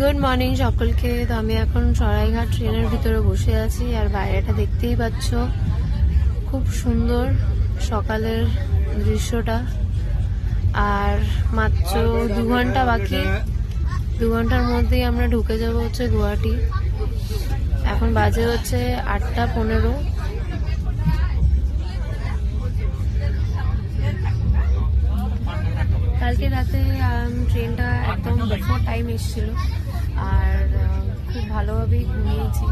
Good morning সকলকে। তো আমি এখন সরাইঘাট ট্রেনের ভিতরে বসে আছি আর বাইরেটা দেখতেই পাচ্ছ। খুব সুন্দর সকালের দৃশ্যটা। আর মাত্র দু ঘণ্টা বাকি। দু ঘণ্টার মধ্যেই আমরা ঢুকে যাব হচ্ছে গুয়াহাটি। এখন বাজে হচ্ছে আটটা পনেরো। কালকে রাতে ট্রেনটা একদম টাইম এসেছিল। আর খুব ভালোভাবেই ঘুমিয়েছি।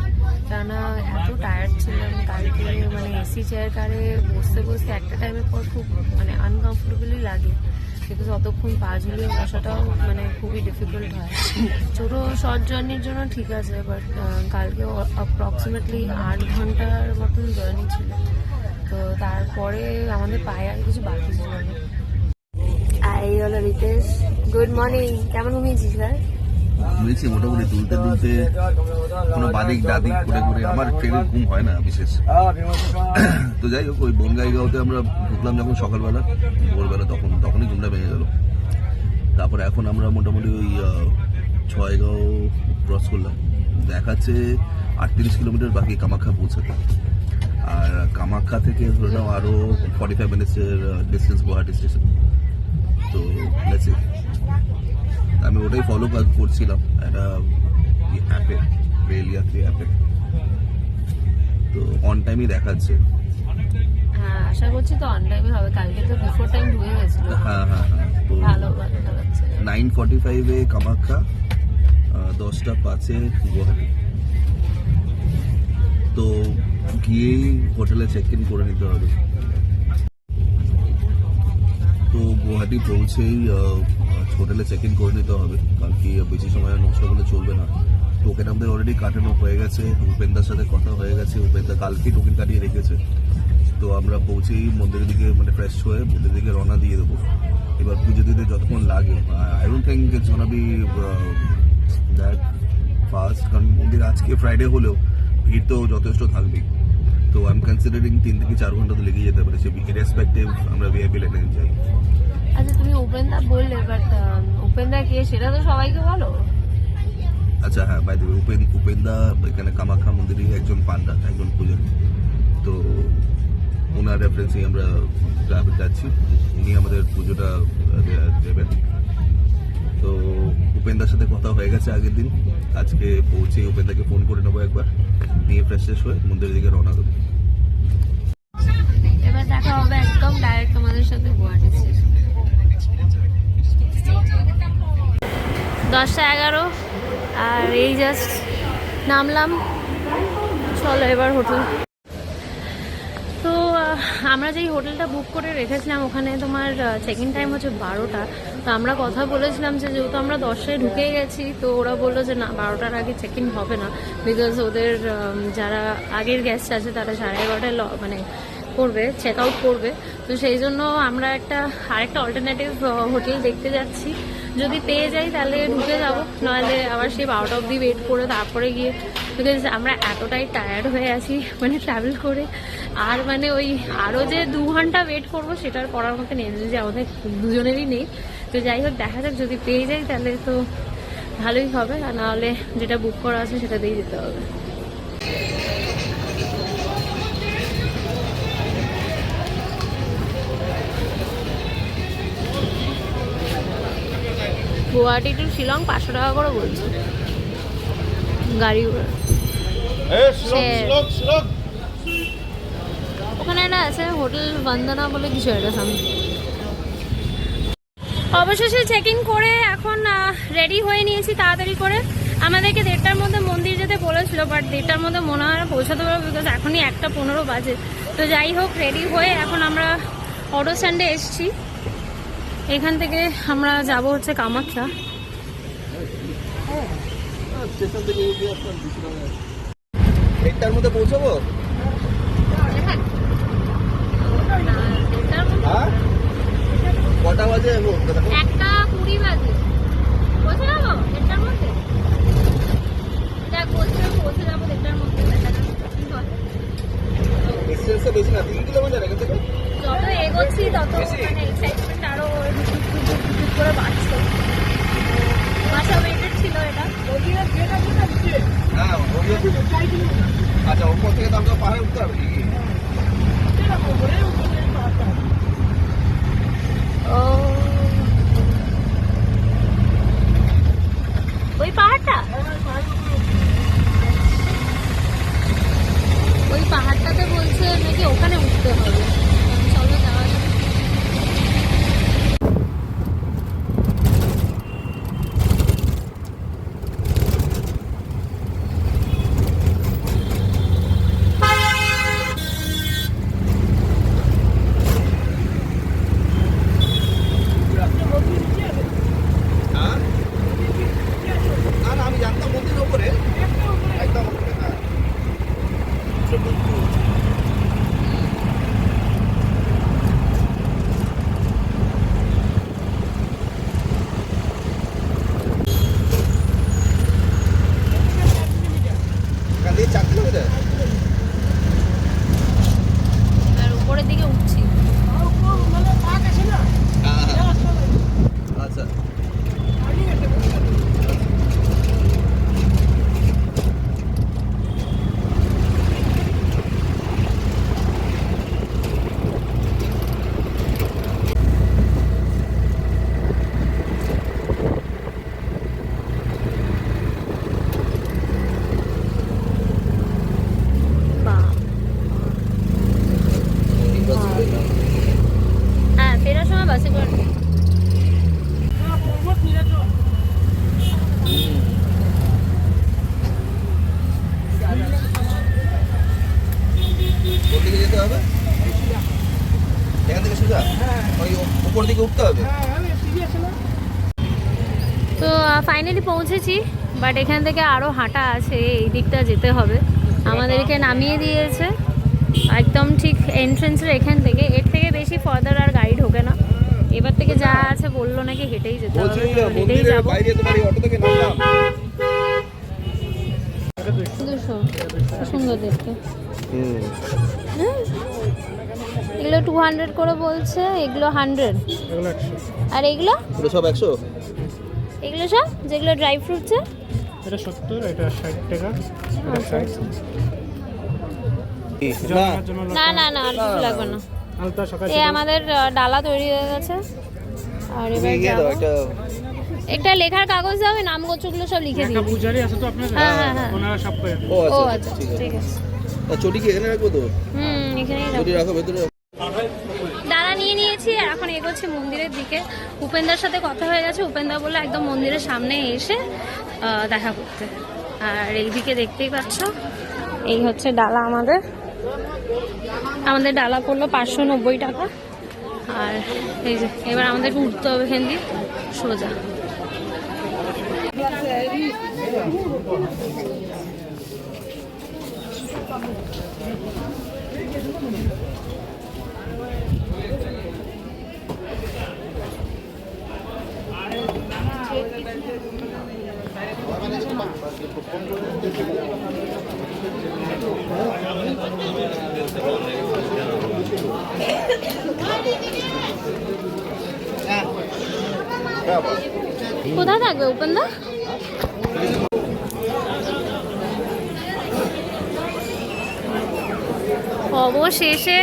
কেননা এত টায়ার্ড ছিলাম, কালকে মানে এসি চেয়ার কারে বসতে বসতে একটা টাইমের পর খুব মানে আনকমফোর্টেবলই লাগে। কিন্তু ততক্ষণ পা ঝুলিয়ে বসাটাও মানে খুবই ডিফিকাল্ট হয়। ছোটো শর্ট জার্নির জন্য ঠিক আছে বাট কালকে অ্যাপ্রক্সিমেটলি আট ঘণ্টার মতন জার্নি ছিল। তো তারপরে আমাদের পায়ে আর কিছু বাকি ছিল না। এই হলো রিতেশ। গুড মর্নিং কেমন ঘুমিয়েছিস ভাই? ঘুমিয়েছি মোটামুটি তুলতে তুলতে কোনো বাদিক ডাদিক করে করে আমার ট্রেনের ঘুম হয় না বিশেষ। তো যাই হোক, ওই বনগাইগাঁওতে আমরা ঢুকলাম যখন সকালবেলা, ভোরবেলা তখন, তখনই ঘুমটা ভেঙে গেল। তারপরে এখন আমরা মোটামুটি ওই ছয়গাঁও ক্রস করলাম। দেখাচ্ছে আটত্রিশ কিলোমিটার বাকি কামাখ্যা পৌঁছাতে। আর কামাখ্যা থেকে ধরে নাও আরও ফর্টি ফাইভ মিনিটসের ডিস্টেন্স গুয়াহাটি স্টেশন তো লেটস আমি ওটাই ফলো করছিলাম একটা অ্যাপে রেল ইয়াত্রী অ্যাপে তো অন টাইমই দেখাচ্ছে। হ্যাঁ আশা করছি তো অন টাইমে হবে। কালকে তো বিফোর টাইম ঢুকে গেছিল। হ্যাঁ হ্যাঁ হ্যাঁ তো ভালো ভালো দেখাচ্ছে। নাইন ফর্টি ফাইভে কামাখ্যা দশটা পাঁচে গুয়াহাটি। তো গিয়েই হোটেলে চেক ইন করে নিতে হবে। তো গুয়াহাটি পৌঁছেই হোটেলে চেক ইন করে নিতে হবে। কারণ কি বেশি সময় নষ্ট করলে চলবে না। টোকেন আমাদের অলরেডি কাটানো হয়ে গেছে। উপেন্দার সাথে কথা হয়ে গেছে। উপেন্দা কালকেই টোকেন কাটিয়ে রেখেছে। তো আমরা পৌঁছেই মন্দিরের দিকে মানে ফ্রেশ হয়ে মন্দিরের দিকে রওনা দিয়ে দেবো। এবার পুজো দিতে যতক্ষণ লাগে। I don't think it's gonna be that fast কারণ মন্দির আজকে ফ্রাইডে হলেও ভিড় তো যথেষ্ট থাকবেই। তো আই এম কনসিডারিং তিন থেকে চার ঘণ্টা তো লেগে যেতে পারে। সে ইরেসপেক্টিভ আমরা ভিআইপি লেনে যাই আচ্ছা তুমি উপেন্দা বললে বাট উপেন্দা কে? সেটা তো সবাইকে বলো। আচ্ছা হ্যাঁ বাই দেবে উপেন উপেন্দা এখানে কামাখ্যা মন্দিরে একজন পান্ডা একজন পূজারী। তো ওনার রেফারেন্সেই আমরা যাবে- যাচ্ছি। উনি আমাদের পুজোটা দেবেন। তো উপেন্দার সাথে কথা হয়ে গেছে আগের দিন। আজকে পৌঁছে উপেন্দাকে ফোন করে নেব একবার। নিয়ে ফ্রেশ ফ্রেশ হয়ে মন্দিরের দিকে রওনা দেবো। এবার দেখা হবে একদম ডাইরেক্ট তোমাদের সাথে গুয়াহাটি স্টেশন দশটা এগারো। আর এই জাস্ট নামলাম। চলো এবার হোটেল। তো আমরা যেই হোটেলটা বুক করে রেখেছিলাম, ওখানে তোমার চেক ইন টাইম হচ্ছে বারোটা। তো আমরা কথা বলেছিলাম যে, যেহেতু আমরা দশটায় ঢুকে গেছি, তো ওরা বলল যে, না, বারোটার আগে চেক ইন হবে না। বিকজ ওদের যারা আগের গেস্ট আছে, তারা সাড়ে এগারোটায় মানে করবে চেক আউট করবে। তো সেই জন্য আমরা একটা, আরেকটা অল্টারনেটিভ হোটেল দেখতে যাচ্ছি। যদি পেয়ে যাই তাহলে ঢুকে যাব, নাহলে আবার সেই বারোটা অবধি ওয়েট করে তারপরে গিয়ে বিকজ আমরা এতটাই টায়ার্ড হয়ে আছি মানে ট্রাভেল করে। আর মানে ওই আরও যে দু ঘণ্টা ওয়েট করব, সেটার করার মতো এনার্জি আমাদের দুজনেরই নেই। তো যাই হোক, দেখা যাক, যদি পেয়ে যাই তাহলে তো ভালোই হবে। আর নাহলে যেটা বুক করা আছে সেটা দিয়ে যেতে হবে। গুয়াহাটি টু শিলং পাঁচশো টাকা করে বলছে। গাড়ি. ওখানে একটা আছে হোটেল বন্দনা বলে কিছু একটা সামনে অবশেষে চেক ইন করে এখন রেডি হয়ে নিয়েছি তাড়াতাড়ি করে। আমাদেরকে দেড়টার মধ্যে মন্দির যেতে বলেছিল বাট দেড়টার মধ্যে মনে হয় পৌঁছাতে পারব বিকজ এখনই একটা পনেরো বাজে। তো যাই হোক রেডি হয়ে এখন আমরা অটো স্ট্যান্ডে এসছি। এখান থেকে আমরা যাব হচ্ছে কামাখ্যা। একটার মধ্যে পৌঁছাবো? মধ্যে হ্যাঁ? কটা বাজে? উপর দিকে উঠতে হবে? তো ফাইনালি পৌঁছেছি বাট এখান থেকে আরও হাঁটা আছে এই দিকটা যেতে হবে। আমাদেরকে নামিয়ে দিয়েছে। একদম ঠিক এন্ট্রেন্সের এখান থেকে। এর থেকে বেশি ফার্দার আর গাড়ি ঢোকে না। এবার থেকে যা আছে বলল নাকি হেঁটেই যেতে হবে। হেঁটেই যাব। দুশো। সুন্দর দেখতে। এগুলো টু হান্ড্রেড করে বলছে এগুলো হান্ড্রেড আর এগুলো? সব একশো? এগুলো সব? যেগুলো ড্রাই ফ্রুটসে এটা সত্তর এটা ষাট টাকা আচ্ছা। আচ্ছা না। না না আর কিছু লাগবে না। এ আমাদের ডালা তৈরি হয়ে গেছে। আর এবার। একটা লেখার কাগজ দাও আমি নাম গোছগুলো সব লিখে একটা দিই পূজারি আছে তো আপনার হ্যাঁ, হ্যাঁ, হ্যাঁ। ওনারা সব করে ও ও আচ্ছা আচ্ছা ঠিক আছে। তা চটি কি এখানে রাখব তো? হুম এখানেই চটি রাখো ভেতরে এগোচ্ছি মন্দিরের দিকে। উপেন্দার সাথে কথা হয়ে গেছে, উপেন্দা বলে একদম মন্দিরের সামনে এসে দেখা করতে। আর এইদিকে দেখতেই পাচ্ছ, এই হচ্ছে ডালা আমাদের। আমাদের ডালা পড়ল পাঁচশো নব্বই টাকা। আর এই যে, এবার আমাদেরকে উঠতে হবে দিয়ে সোজা। কোথায় থাকবে উপেন্দা অবশেষে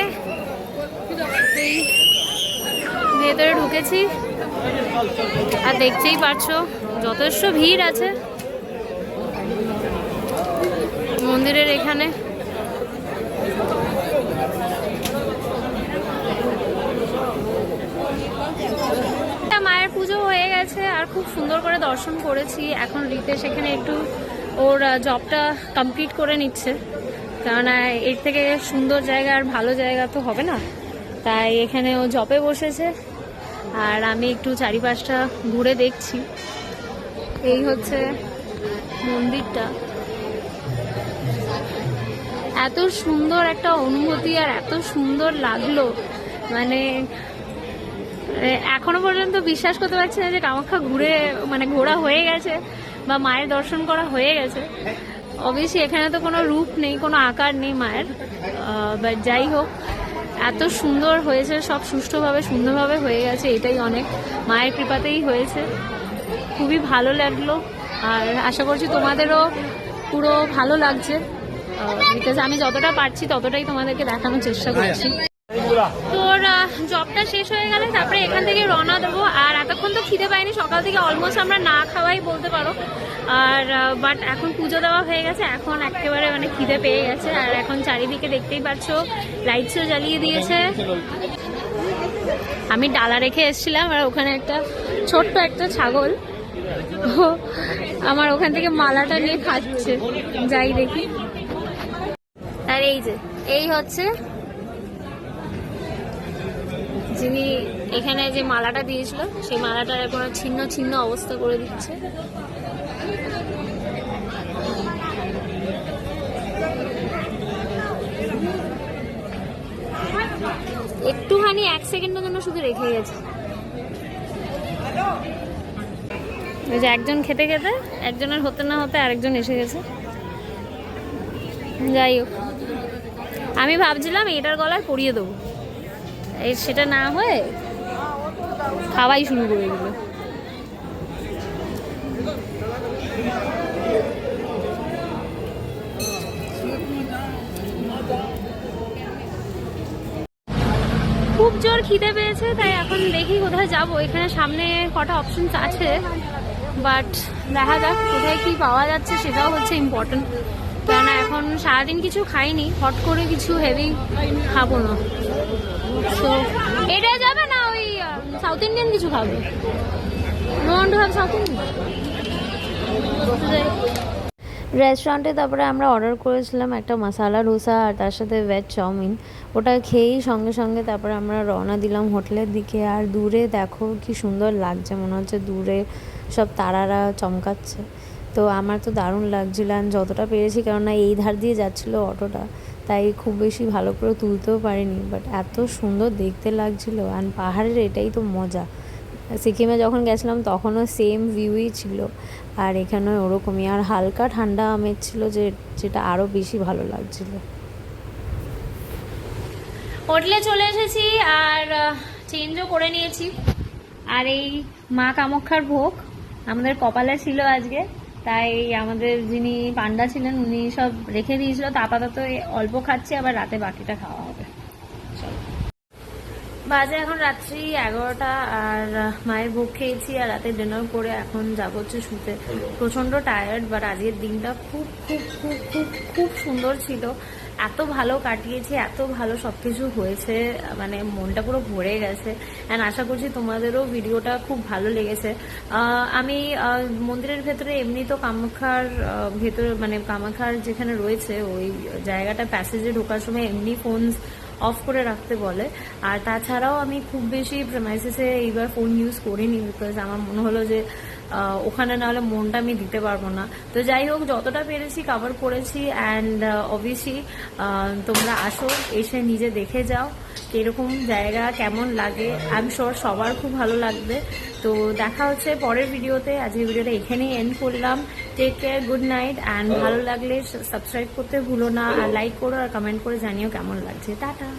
ভেতরে ঢুকেছি। আর দেখতেই পারছ যথেষ্ট ভিড় আছে। মন্দিরের এখানে। মায়ের পুজো হয়ে গেছে, আর খুব সুন্দর করে দর্শন করেছি। এখন রিতেশ এখানে একটু ওর জবটা কমপ্লিট করে নিচ্ছে। কেননা এর থেকে সুন্দর জায়গা আর ভালো জায়গা তো হবে না। তাই এখানে ও জবে বসেছে। আর আমি একটু চারিপাশটা ঘুরে দেখছি। এই হচ্ছে মন্দিরটা। এত সুন্দর একটা অনুভূতি আর এত সুন্দর লাগল। মানে এখনও পর্যন্ত বিশ্বাস করতে পারছি না যে কামাখ্যা ঘুরে মানে ঘোরা হয়ে গেছে বা মায়ের দর্শন করা হয়ে গেছে। অবশ্যই এখানে তো কোনো রূপ নেই, কোনো আকার নেই মায়ের। বাট যাই হোক, এত সুন্দর হয়েছে, সব সুষ্ঠুভাবে, সুন্দরভাবে হয়ে গেছে, এটাই অনেক। মায়ের কৃপাতেই হয়েছে। খুবই ভালো লাগল। আর আশা করছি তোমাদেরও পুরো ভালো লাগছে। বিকজ আমি যতটা পারছি ততটাই তোমাদেরকে দেখানোর চেষ্টা করছি। তোর জবটা শেষ হয়ে গেলে তারপরে এখান থেকে রওনা দেবো। আর এতক্ষণ তো খিদে পাইনি, সকাল থেকে অলমোস্ট আমরা না খাওয়াই বলতে পারো। আর বাট এখন পুজো দেওয়া হয়ে গেছে, এখন একেবারে মানে খিদে পেয়ে গেছে। আর এখন চারিদিকে দেখতেই পাচ্ছ লাইটসও জ্বালিয়ে দিয়েছে। আমি ডালা রেখে এসেছিলাম, আর ওখানে একটা ছোট্ট একটা ছাগল। আমার ওখান থেকে মালাটা নিয়ে খাচ্ছে, যাই দেখি। এই যে, এই হচ্ছে যিনি এখানে যে মালাটা দিয়েছিল, সেই মালাটার এখন ছিন্ন ছিন্ন অবস্থা করে দিচ্ছে। একটুখানি এক সেকেন্ডের জন্য শুধু রেখে গেছে। ওই যে একজন খেতে খেতে, একজনের হতে না হতে আরেকজন এসে গেছে। যাই হোক। আমি ভাবছিলাম এটার গলার পরিয়ে দেবো। সেটা না হয়ে খাওয়াই শুরু করে দিল। খুব জোর খিদে পেয়েছে, তাই এখন দেখি কোথায় যাব। এখানে সামনে কটা অপশনস আছে বাট দেখা যাক কোথায় কি পাওয়া যাচ্ছে, সেটাও হচ্ছে ইম্পর্টেন্ট কেননা এখন সারাদিন কিছু খাইনি, হট করে কিছু হেভি খাব না। তো এটা যাবে না ওই সাউথ ইন্ডিয়ান কিছু খাবে। সাউথ ইন্ডিয়ান রেস্টুরেন্টে তারপরে আমরা অর্ডার করেছিলাম একটা মশালা ডোসা আর তার সাথে ভেজ চাউমিন ওটা খেয়েই সঙ্গে সঙ্গে তারপরে আমরা রওনা দিলাম হোটেলের দিকে। আর দূরে দেখো কি সুন্দর লাগছে, মনে হচ্ছে দূরে সব তারারা চমকাচ্ছে। তো আমার তো দারুণ লাগছিল আর যতটা পেরেছি, কেননা এই ধার দিয়ে যাচ্ছিল অটোটা, তাই খুব বেশি ভালো করে তুলতেও পারিনি বাট এত সুন্দর দেখতে লাগছিল আর পাহাড়ের এটাই তো মজা। সিকিমে যখন গেছিলাম তখনও সেম ভিউই ছিল, আর এখানে ওরকমই, আর হালকা ঠান্ডা আমেজ ছিল যে, যেটা আরও বেশি ভালো লাগছিল। হোটেলে চলে এসেছি আর চেঞ্জও করে নিয়েছি। আর এই মা কামাক্ষার ভোগ আমাদের কপালে ছিল আজকে। তাই আমাদের যিনি পান্ডা ছিলেন উনি সব রেখে দিয়েছিল। তা আপাতত অল্প খাচ্ছি আবার রাতে বাকিটা খাওয়া হবে। বাজে এখন রাত্রি এগারোটা আর মায়ের বুক খেয়েছি আর রাতে ডিনার করে এখন যাব হচ্ছে শুতে। প্রচণ্ড টায়ার্ড বাট আজকের দিনটা খুব খুব খুব খুব খুব সুন্দর ছিল। এত ভালো কাটিয়েছি এত ভালো সবকিছু হয়েছে মানে মনটা পুরো ভরে গেছে। অ্যান্ড আশা করছি তোমাদেরও ভিডিওটা খুব ভালো লেগেছে। আমি মন্দিরের ভেতরে এমনি তো কামাখ্যার আহ, ভেতরে মানে কামাখ্যার যেখানে রয়েছে ওই জায়গাটা প্যাসেজে ঢোকার সময় এমনি ফোন অফ করে রাখতে বলে। আর তাছাড়াও আমি খুব বেশি প্রেমাইসিসে এইবার ফোন ইউজ করিনি বিকজ আমার মনে হলো যে ওখানে না হলে মনটা আমি দিতে পারব না। তো যাই হোক যতটা পেরেছি কভার করেছি অ্যান্ড অবভিয়াসলি তোমরা আসো এসে নিজে দেখে যাও কীরকম জায়গা কেমন লাগে। আই এম শিওর সবার খুব ভালো লাগবে। তো দেখা হচ্ছে পরের ভিডিওতে। আজকের ভিডিওটা এখানেই এন্ড করলাম। Take care good night and ভালো লাগলে সাবস্ক্রাইব করতে ভুলো না। আর লাইক করো আর কমেন্ট করে জানিও কেমন লাগছে। টাটা!